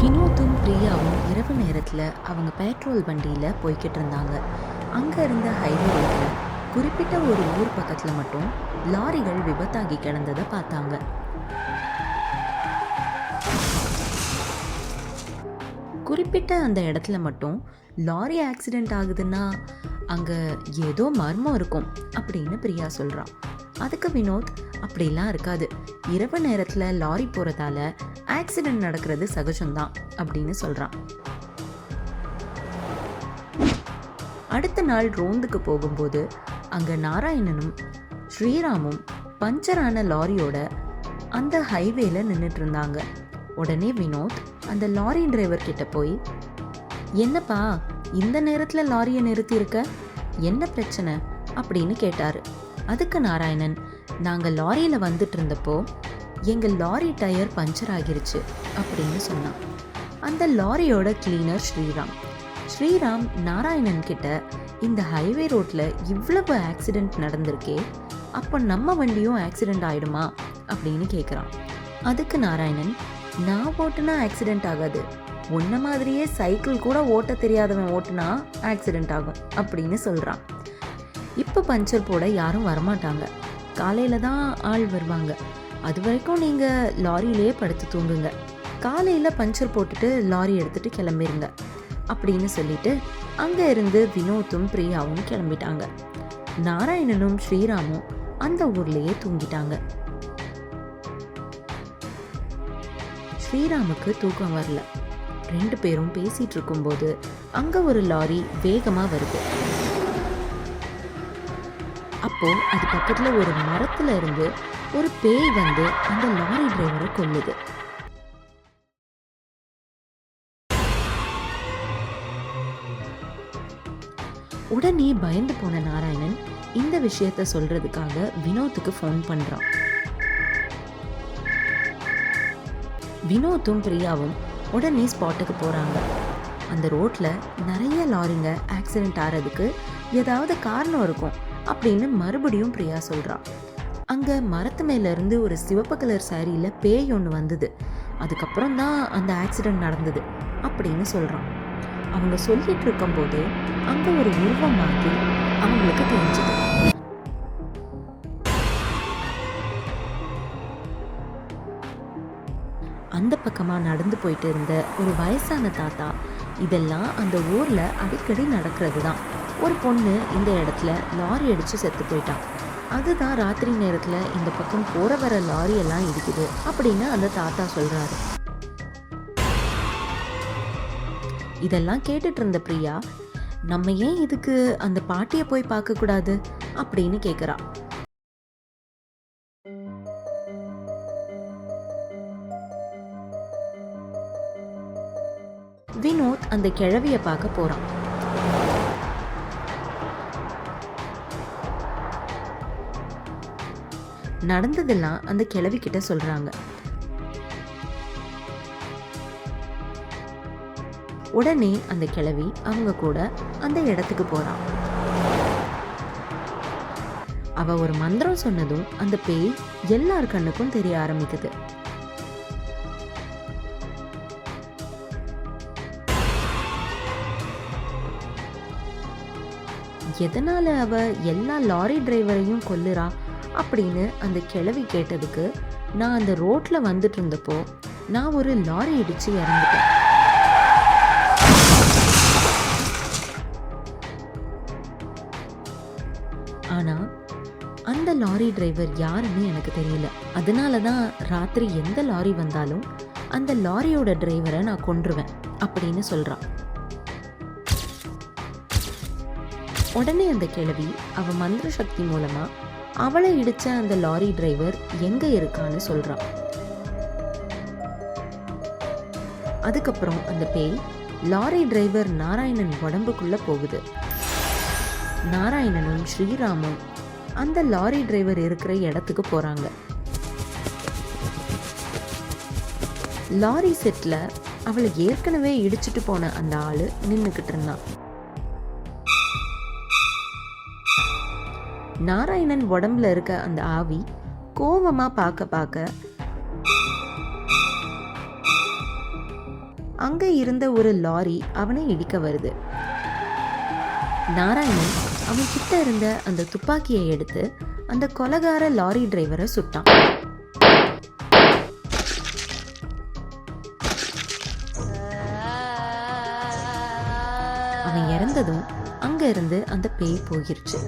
வினோத்தும் பிரியாவும் இரவு நேரத்தில் அவங்க பெட்ரோல் வண்டியில் போய்கிட்டு இருந்தாங்க. அங்கே இருந்த ஹைவே ரோட்டில் குறிப்பிட்ட ஒரு ஊர் பக்கத்தில் மட்டும் லாரிகள் விபத்தாகி கிடந்ததை பார்த்தாங்க. குறிப்பிட்ட அந்த இடத்துல மட்டும் லாரி ஆக்சிடெண்ட் ஆகுதுன்னா அங்கே ஏதோ மர்மம் இருக்கும் அப்படின்னு பிரியா சொல்கிறான் அதுக்கு வினோத் அப்படிலாம் இருக்காது. இரவு நேரத்தில் லாரி போகிறதால ஆக்சிடெண்ட் நடக்கிறது சகஜம்தான் அப்படின்னு சொல்கிறான் அடுத்த நாள் ரோந்துக்கு போகும்போது அங்கே நாராயணனும் ஸ்ரீராமும் பஞ்சரான லாரியோட அந்த ஹைவேல நின்றுட்டு இருந்தாங்க. உடனே வினோத் அந்த லாரி டிரைவர் கிட்ட போய் என்னப்பா இந்த நேரத்தில் லாரியை நிறுத்தியிருக்க? என்ன பிரச்சனை? அப்படின்னு கேட்டார். அதுக்கு நாராயணன் நாங்கள் லாரியில் வந்துட்டு இருந்தப்போ எங்கள் லாரி டயர் பஞ்சர் ஆகிருச்சு அப்படின்னு சொன்னான். அந்த லாரியோட கிளீனர் ஸ்ரீராம். ஸ்ரீராம் நாராயணன் கிட்ட இந்த ஹைவே ரோட்டில் இவ்வளவு ஆக்சிடென்ட் நடந்திருக்கே அப்போ நம்ம வண்டியும் ஆக்சிடென்ட் ஆகிடுமா அப்படின்னு கேட்குறான் அதுக்கு நாராயணன் நான் ஓட்டுனா ஆக்சிடென்ட் ஆகாது. உன்ன மாதிரியே சைக்கிள் கூட ஓட்ட தெரியாதவன் ஓட்டுனா ஆக்சிடென்ட் ஆகும் அப்படின்னு சொல்கிறான் இப்போ பஞ்சர் போட யாரும் வரமாட்டாங்க. காலையில் தான் ஆள் வருவாங்க. அது வரைக்கும் நீங்கள் லாரியிலேயே படுத்து தூங்குங்க. காலையில் பஞ்சர் போட்டுட்டு லாரி எடுத்துகிட்டு கிளம்பிடுங்க அப்படின்னு சொல்லிட்டு அங்கே இருந்து வினோத்தும் பிரியாவும் கிளம்பிட்டாங்க. நாராயணனும் ஸ்ரீராமும் அந்த ஊர்லேயே தூங்கிட்டாங்க. ஸ்ரீராமுக்கு தூக்கம் வரல. ரெண்டு பேரும் பேசிட்டு இருக்கும்போது அங்க ஒரு லாரி வேகமா வருது. அப்போ அது பக்கத்துல ஒரு மரத்துல இருந்து ஒரு பேய் வந்து அந்த லாரி டிரைவரை கொல்லுது. உடனே பயந்து போன நாராயணன் இந்த விஷயத்த சொல்றதுக்காக வினோத்துக்கு ஃபோன் பண்றான். வினோத்தும் பிரியாவும் உடனே ஸ்பாட்டுக்கு போறாங்க. அந்த ரோட்ல நிறைய லாரிங்க ஆக்சிடென்ட் ஆகிறதுக்கு ஏதாவது காரணம் இருக்கும் அப்படின்னு மறுபடியும் பிரியா சொல்றான் அங்கே மரத்து மேலேருந்து ஒரு சிவப்பு கலர் சாரியில் பேய் ஒன்று வந்தது. அதுக்கப்புறம் தான் அந்த ஆக்சிடெண்ட் நடந்தது அப்படின்னு சொல்கிறான் அவங்க சொல்லிட்டு இருக்கும்போது அங்கே ஒரு உருவம் மாற்றி அவங்களுக்கு தெரிஞ்சது. அந்த பக்கமாக நடந்து போயிட்டு இருந்த ஒரு வயசான தாத்தா இதெல்லாம் அந்த ஊரில் அடிக்கடி நடக்கிறது தான் ஒரு பொண்ணு இந்த இடத்துல லாரி அடித்து செத்து போயிட்டான். அதுதான் ராத்திரி நேரத்தில் இந்த பக்கம் போகிற வர லாரி எல்லாம் இருக்குது அப்படின்னு அந்த தாத்தா சொல்கிறாரு இதெல்லாம் கேட்டுட்டு இருந்த பிரியா நம்ம ஏன் இதுக்கு அந்த பாட்டியை போய் பார்க்கக்கூடாது அப்படின்னு கேட்குறா வினோத் அந்த கிழவிய பார்க்க போறான். நடந்ததெல்லாம் அந்த கிழவி கிட்ட சொல்றாங்க. உடனே அந்த கிழவி அவங்க கூட அந்த இடத்துக்கு போறான் அவ ஒரு மந்திரம் சொன்னதும் அந்த பேய் எல்லார் கண்ணுக்கும் தெரிய ஆரம்பிக்குது. எதனால அவ எல்லா லாரி டிரைவரையும் கொல்லுறா? அப்படின்னு அந்த கிழவி கேட்டதுக்கு நான் அந்த ரோட்ல வந்துட்டு இருந்தப்போ நான் ஒரு லாரி இடிச்சு இறந்துட்டேன். ஆனா அந்த லாரி டிரைவர் யாருன்னு எனக்கு தெரியல. அதனால தான் ராத்திரி எந்த லாரி வந்தாலும் அந்த லாரியோட டிரைவரை நான் கொன்றுவேன் அப்படின்னு சொல்றான். உடனே அந்த கிழவி அவ மந்திர சக்தி மூலமா அவளை இடிச்ச அந்த லாரி டிரைவர் எங்க இருக்கான்னு சொல்றான். அதுக்கப்புறம் அந்த பேய் லாரி டிரைவர் நாராயணன் உடம்புக்குள்ள போகுது. நாராயணனும் ஸ்ரீராமும் அந்த லாரி டிரைவர் இருக்கிற இடத்துக்கு போறாங்க. லாரி செட்ல அவளை ஏற்கனவே இடிச்சிட்டு போன அந்த ஆளு நின்னுக்கிட்டு இருந்தான். நாராயணன் உடம்புல இருக்க அந்த ஆவி கோவமா பார்க்க பார்க்க அங்கே இருந்த ஒரு லாரி அவனை இடிக்க வருது. நாராயணன் அவன் கிட்ட இருந்த அந்த துப்பாக்கியை எடுத்து அந்த கொலகார லாரி டிரைவரை சுட்டான். அவன் இறந்ததும் அங்க இருந்து அந்த பேய் போகிருச்சு